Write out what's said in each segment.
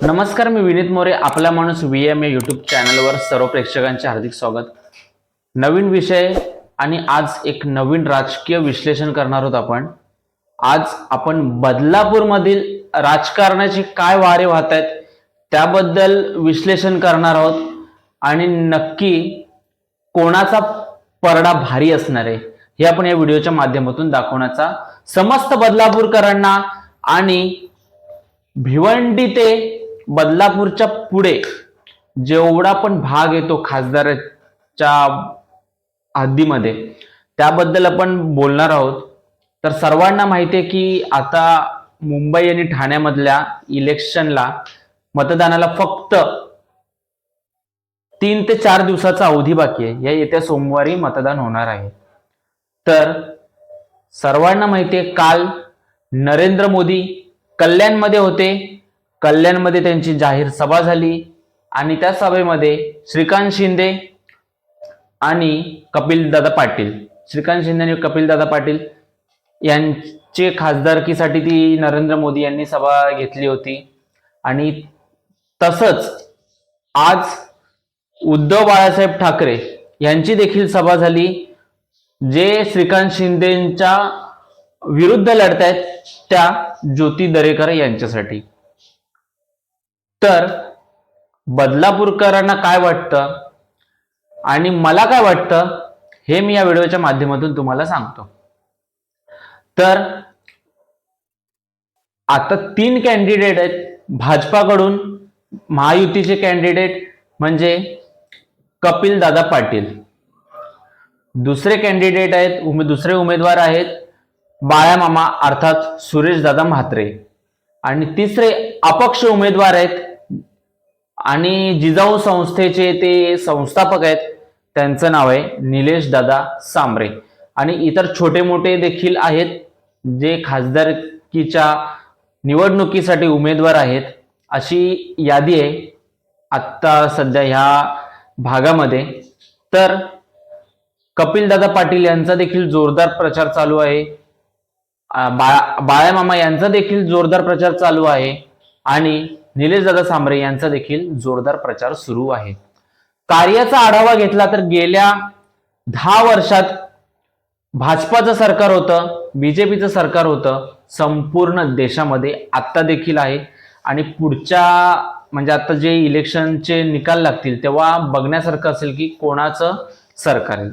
नमस्कार मी विनीत मोरे आपला माणूस व्ही एम ए यूट्यूब चॅनलवर सर्व प्रेक्षकांचे हार्दिक स्वागत. नवीन विषय आणि आज एक नवीन राजकीय विश्लेषण करणार आहोत आपण. आज आपण बदलापूरमधील राजकारणाचे काय वारे वाहत आहेत त्याबद्दल विश्लेषण करणार आहोत. आणि नक्की कोणाचा परडा भारी असणार आहे हे आपण या व्हिडिओच्या माध्यमातून दाखवण्याचा समस्त बदलापूरकरांना आणि भिवंडी ते बदलापूरच्या पुढे जेवढा पण भाग येतो खासदाराच्या हद्दीमध्ये त्याबद्दल आपण बोलणार आहोत. तर सर्वांना माहिती आहे की आता मुंबई आणि ठाण्यामधल्या इलेक्शनला मतदानाला फक्त तीन ते चार दिवसाचा अवधी बाकी आहे. या येत्या सोमवारी मतदान होणार आहे. तर सर्वांना माहिती आहे काल नरेंद्र मोदी कल्याणमध्ये होते. कल्याणमध्ये त्यांची जाहीर सभा झाली आणि त्या सभेमध्ये श्रीकांत शिंदे आणि कपिलदादा पाटील श्रीकांत शिंदे आणि कपिलदादा पाटील यांचे खासदारकीसाठी ती नरेंद्र मोदी यांनी सभा घेतली होती. आणि तसंच आज उद्धव बाळासाहेब ठाकरे यांची देखील सभा झाली जे श्रीकांत शिंदेच्या विरुद्ध लढत आहेत त्या ज्योती दरेकर यांच्यासाठी. तर बदलापूरकरांना काय वाटतं? आणि मला काय वाटतं? हे मी या व्हिडिओच्या माध्यमातून तुम्हाला सांगतो. तर आता तीन कॅन्डिडेट आहेत भाजपाकडून महायुतीचे कॅन्डिडेट म्हणजे कपिल दादा पाटील. दुसरे कॅन्डिडेट आहेत उमे दुसरे उमेदवार आहेत बाळामामा अर्थात सुरेश दादा म्हात्रे. आणि तिसरे अपक्ष उमेदवार आहेत आणि जिजाऊ संस्थेचे ते संस्थापक आहेत त्यांचं नाव आहे निलेश दादा सांबरे आणि इतर छोटे मोठे देखील आहेत जे खासदारकीच्या निवडणुकीसाठी उमेदवार आहेत अशी यादी आहे आत्ता सध्या ह्या भागामध्ये. तर कपिलदादा पाटील यांचा देखील जोरदार प्रचार चालू आहे. बाळा बाळामामा यांचा देखील जोरदार प्रचार चालू आहे. आणि निलेश दादा सांबरे यांचा देखील जोरदार प्रचार सुरू आहे. कार्याचा आढावा घेतला तर गेल्या दहा वर्षात भाजपाचं सरकार होतं बीजेपीचं सरकार होतं संपूर्ण देशामध्ये आत्ता देखील आहे. आणि पुढच्या म्हणजे आता जे इलेक्शनचे निकाल लागतील तेव्हा बघण्यासारखं असेल की कोणाचं सरकार आहे.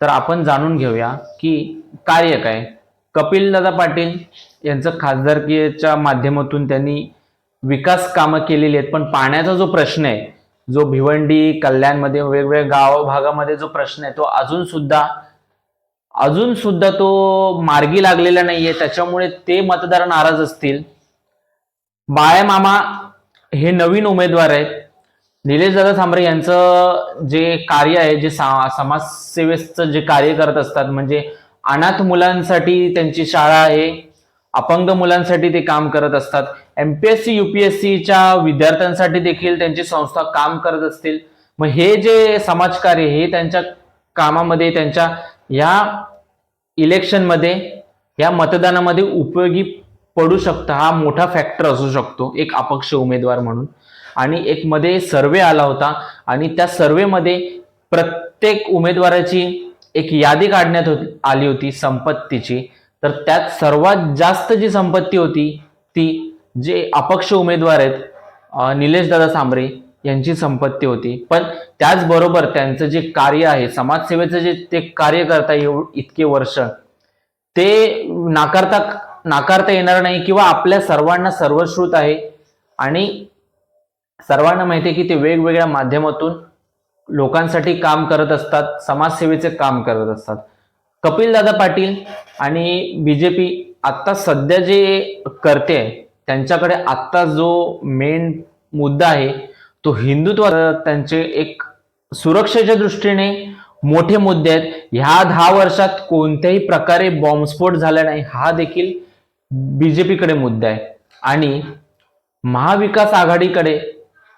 तर आपण जाणून घेऊया की कार्य काय? कपिलदादा पाटील यांचं खासदारकीच्या माध्यमातून त्यांनी विकास कामं केलेली आहेत पण पाण्याचा जो प्रश्न आहे जो भिवंडी कल्याणमध्ये वेगवेगळ्या गाव भागामध्ये जो प्रश्न आहे तो अजून सुद्धा अजून सुद्धा तो मार्गी लागलेला नाहीये. त्याच्यामुळे ते मतदार नाराज असतील. बाळ्यामामा हे नवीन उमेदवार आहेत. निलेश दादा सांबरे यांचं जे कार्य आहे जे सा समाजसेवेचं जे कार्य करत असतात म्हणजे अनाथ मुलांसाठी त्यांची शाळा आहे अपंग मुलांसाठी ते काम करत असतात. एमपीएससी युपीएससीच्या विद्यार्थ्यांसाठी देखील त्यांची संस्था काम करत असतील. मग हे जे समाजकार्य हे त्यांच्या कामामध्ये त्यांच्या या इलेक्शनमध्ये या मतदानामध्ये उपयोगी पडू शकतं. हा मोठा फॅक्टर असू शकतो. एक अपक्ष उमेदवार म्हणून. आणि एक मध्ये सर्वे आला होता आणि त्या सर्वेमध्ये प्रत्येक उमेदवाराची एक यादी काढण्यात होती आली होती संपत्तीची. तर त्यात सर्वात जास्त जी संपत्ती होती ती जे अपक्ष उमेदवार आहेत निलेश दादा सांबरे यांची संपत्ती होती. पण त्याचबरोबर त्यांचं जे कार्य आहे समाजसेवेचं जे ते कार्य करता येऊ इतके वर्ष ते नाकारता नाकारता येणार नाही किंवा आपल्या सर्वांना सर्वश्रुत आहे आणि सर्वांना माहिती आहे की ते वेगवेगळ्या माध्यमातून लोकांसाठी काम करत असतात समाजसेवेचे काम करत असतात. कपिलदादा पाटील आणि बीजेपी आत्ता सध्या जे करते त्यांच्याकडे आत्ता जो मेन मुद्दा आहे तो हिंदुत्व त्यांचे एक सुरक्षेच्या दृष्टीने मोठे मुद्दे आहेत. ह्या दहा वर्षात कोणत्याही प्रकारे बॉम्बस्फोट झाला नाही हा देखील बीजेपीकडे मुद्दा आहे. आणि महाविकास आघाडीकडे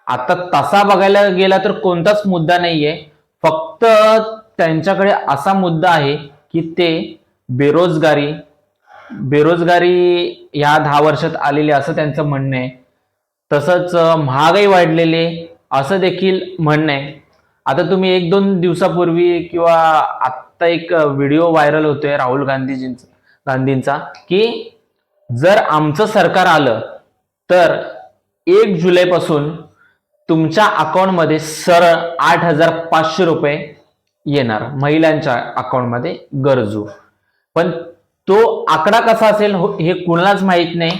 आता तसा बघायला गेला तर कोणताच मुद्दा नाहीये. फक्त त्यांच्याकडे असा मुद्दा आहे की ते बेरोजगारी बेरोजगारी या दहा वर्षात आलेली असं त्यांचं म्हणणं आहे. तसंच महागाई वाढलेली असं देखील म्हणणं आहे. आता तुम्ही एक दोन दिवसापूर्वी किंवा आत्ता एक व्हिडिओ व्हायरल होतोय राहुल गांधीजींचा गांधींचा की जर आमचं सरकार आलं तर एक जुलैपासून तुमच्या अकाउंटमध्ये सरळ आठ हजार पाचशे रुपये येणार महिलांच्या अकाउंटमध्ये गरजू. पण तो आकडा कसा असेल हो- हे कुणालाच माहीत नाही.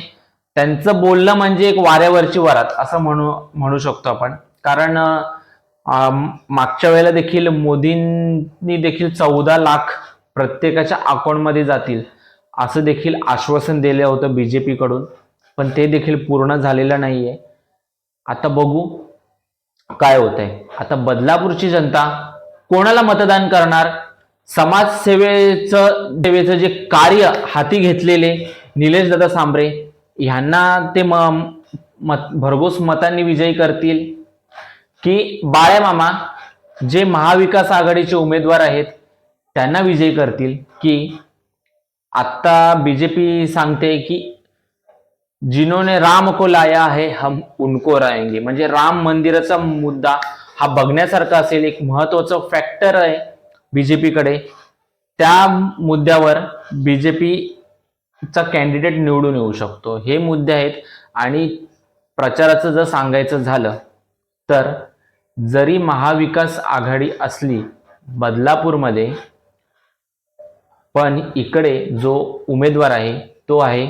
त्यांचं बोलणं म्हणजे एक वाऱ्यावरची वरात असं म्हणू म्हणू शकतो आपण. कारण मागच्या वेळेला देखील मोदींनी देखील चौदा लाख प्रत्येकाच्या अकाउंटमध्ये जातील असं देखील आश्वासन दिलं होतं बी जे पीकडून पण ते देखील पूर्ण झालेलं नाही आहे आता बघू काय होतंय. आता बदलापूरची जनता कोणाला मतदान करणार? समाजसेवेचं सेवेचं जे कार्य हाती घेतलेले निलेश दादा सांबरे ह्यांना ते म मत भरघोस मतांनी विजयी करतील? की बाळ्यामामा मामा जे महाविकास आघाडीचे उमेदवार आहेत त्यांना विजयी करतील? की आत्ता बी जे पी सांगते की जिन्होंने राम को लाया है हम उनको लाएंगे म्हणजे राम मंदिराचा मुद्दा हा बघण्यासारखा असेल एक महत्वाचं फॅक्टर आहे बीजेपीकडे त्या मुद्द्यावर बीजेपीचा कॅन्डिडेट निवडून येऊ शकतो. हे मुद्दे आहेत आणि प्रचाराचं जर सांगायचं झालं तर जरी महाविकास आघाडी असली बदलापूरमध्ये पण इकडे जो उमेदवार आहे तो आहे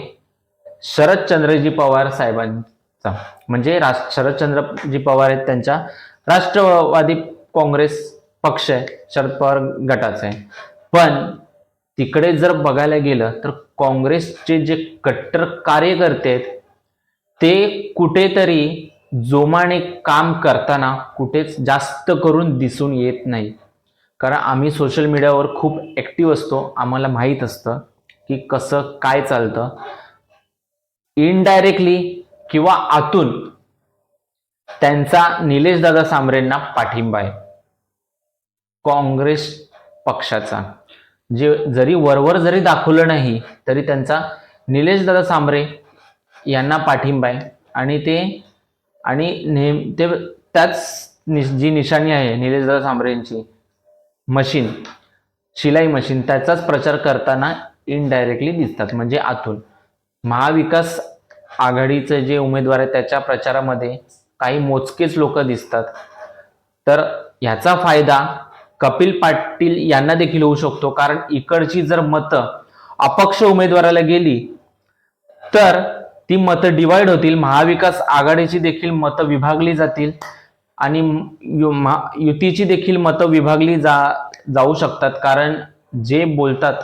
शरदचंद्रजी पवार साहेबांचा. म्हणजे राज शरदचंद्रजी पवार आहेत त्यांच्या राष्ट्रवादी काँग्रेस पक्ष आहे शरद पवार गटाचा आहे. पण तिकडे जर बघायला गेलं तर काँग्रेसचे जे कट्टर कार्यकर्ते आहेत ते कुठेतरी जोमाने काम करताना कुठेच जास्त करून दिसून येत नाही. कारण आम्ही सोशल मीडियावर खूप ॲक्टिव्ह असतो. आम्हाला माहीत असतं की कसं काय चालतं. इनडायरेक्टली किंवा आतून त्यांचा निलेशदादा सांबरेंना पाठिंबा आहे. काँग्रेस पक्षाचा. जे जरी वरवर जरी दाखवलं नाही तरी त्यांचा निलेशदादा सामरे सांबरे यांना पाठिंबा आहे. आणि ते आणि नेम ते त्याच नि जी निशाणी आहे निलेशदादा सामरेंची सांबरे यांची मशीन शिलाई मशीन त्याचाच प्रचार करताना इनडायरेक्टली दिसतात म्हणजे आतून. महाविकास आघाडीचे जे उमेदवार आहेत त्याच्या प्रचारामध्ये काही मोजकेच लोक दिसतात. तर ह्याचा फायदा कपिल पाटील यांना देखील होऊ शकतो. कारण इकडची जर मतं अपक्ष उमेदवाराला गेली तर ती मतं डिवाइड होतील. महाविकास आघाडीची देखील मतं विभागली जातील आणि यु- महा- युतीची देखील मतं विभागली जा जाऊ शकतात. कारण जे बोलतात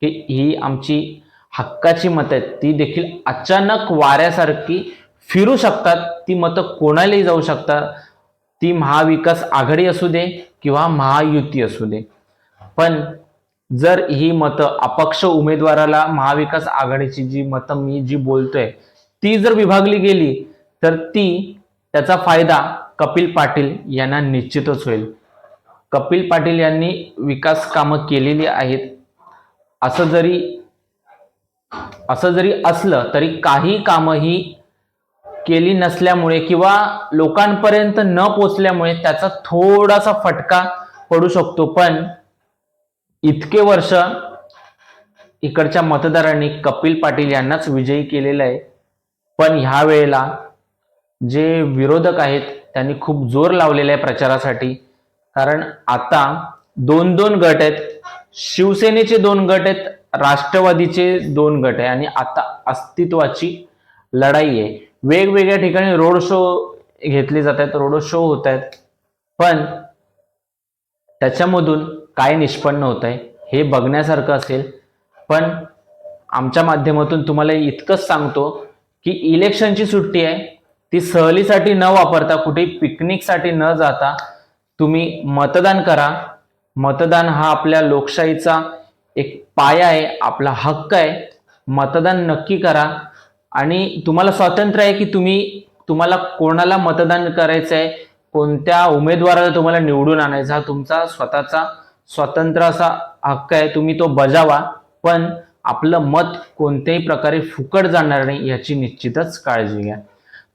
की ही आमची हक्काची मतं आहेत ती देखील अचानक वाऱ्यासारखी फिरू शकतात ती मतं कोणालाही जाऊ शकतात ती महाविकास आघाडी असू दे किंवा महायुती असू दे. पण जर ही मतं अपक्ष उमेदवाराला महाविकास आघाडीची जी मतं मी जी बोलतोय ती जर विभागली गेली तर ती त्याचा फायदा कपिल पाटील यांना निश्चितच होईल. कपिल पाटील यांनी विकास कामं केलेली आहेत. असं जरी असं जरी असलं तरी काही कामं ही केली नसल्यामुळे किंवा लोकांपर्यंत न पोचल्यामुळे त्याचा थोडासा फटका पडू शकतो. पण इतके वर्ष इकडच्या मतदारांनी कपिल पाटील यांनाच विजयी केलेलं आहे. पण ह्या वेळेला जे विरोधक आहेत त्यांनी खूप जोर लावलेला आहे प्रचारासाठी. कारण आता दोन दोन गट आहेत. शिवसेनेचे दोन गट आहेत. राष्ट्रवादीचे दोन गट आहे. आणि आता अस्तित्वाची लढाई आहे. वेगवेगळ्या ठिकाणी रोड शो घेतले जात आहेत रोड शो होत आहेत. पण त्याच्यामधून काय निष्पन्न होत आहे हे बघण्यासारखं असेल. पण आमच्या माध्यमातून तुम्हाला इतकंच सांगतो की इलेक्शनची सुट्टी आहे. ती सहलीसाठी न वापरता कुठेही पिकनिकसाठी न जाता तुम्ही मतदान करा. मतदान हा आपल्या लोकशाहीचा एक पाया आहे आपला हक्क आहे. मतदान नक्की करा. आणि तुम्हाला स्वातंत्र्य आहे की तुम्ही तुम्हाला कोणाला मतदान करायचं आहे कोणत्या उमेदवाराला तुम्हाला निवडून आणायचा हा तुमचा स्वतःचा स्वतंत्र असा हक्क आहे तुम्ही तो बजावा. पण आपलं मत कोणत्याही प्रकारे फुकट जाणार नाही याची निश्चितच काळजी घ्या.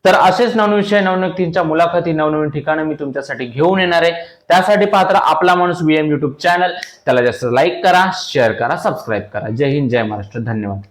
तर असेच नवनविषय नवनवतींच्या मुलाखती नवनवीन ठिकाणं मी तुमच्यासाठी घेऊन येणार आहे. त्यासाठी पात्र आपला माणूस व्हीएम युट्यूब चॅनल त्याला जास्त लाईक करा शेअर करा सबस्क्राईब करा. जय हिंद जय महाराष्ट्र. धन्यवाद.